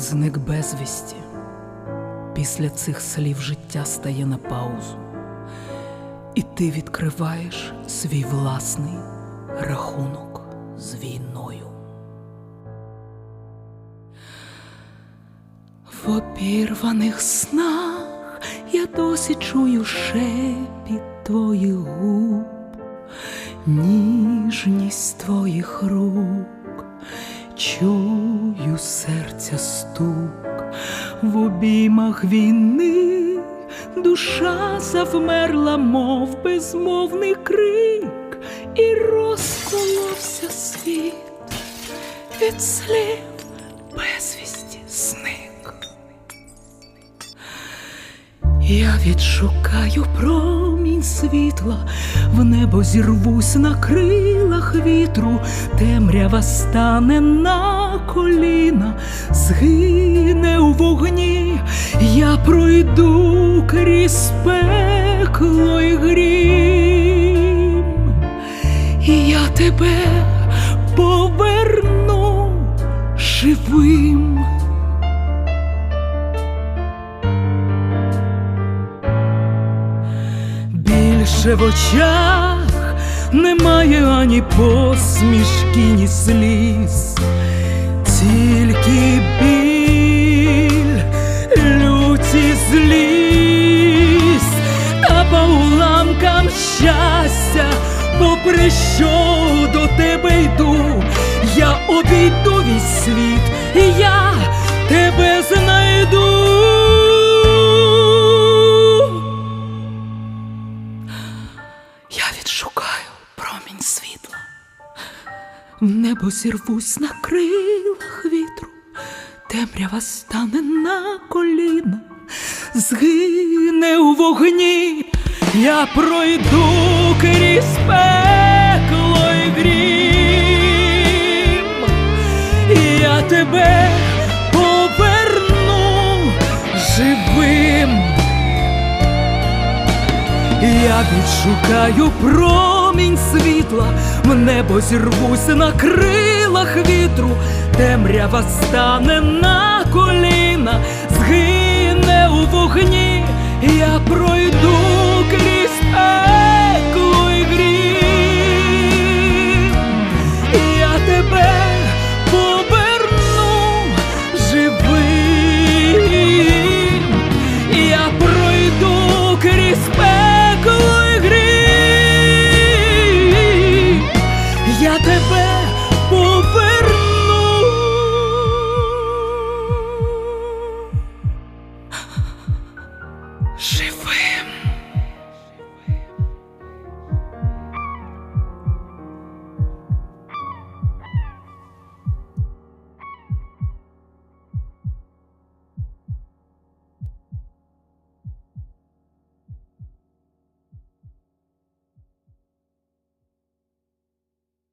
зник безвісті. Після цих слів життя стає на паузу, і ти відкриваєш свій власний рахунок з війною. В обірваних снах я досі чую шепіт твоїх губ, ніжність твоїх рук, чую серця стук в обіймах війни, душа завмерла, мов безмовний крик, і розколовся світ від слів безвісті зник. Я відшукаю промінь світла, в небо зірвусь на крилах вітру, темрява стане на коліна, згине у вогні, я пройду крізь пекло й грім, і я тебе Більше в очах немає ані посмішки, ні сліз, тільки біль, люті злість, та по уламкам щастя, попри що до тебе йду, я обійду весь світ, і я тебе знайду. В небо зірвусь на крилах вітру, темрява стане на коліна, згине у вогні, я пройду крізь пекло й грім, я тебе поверну живим. Я відшукаю промінь світла, в небо зірвусь на крилах вітру, темрява стане на коліна, згине у вогні, я пройду крізь fue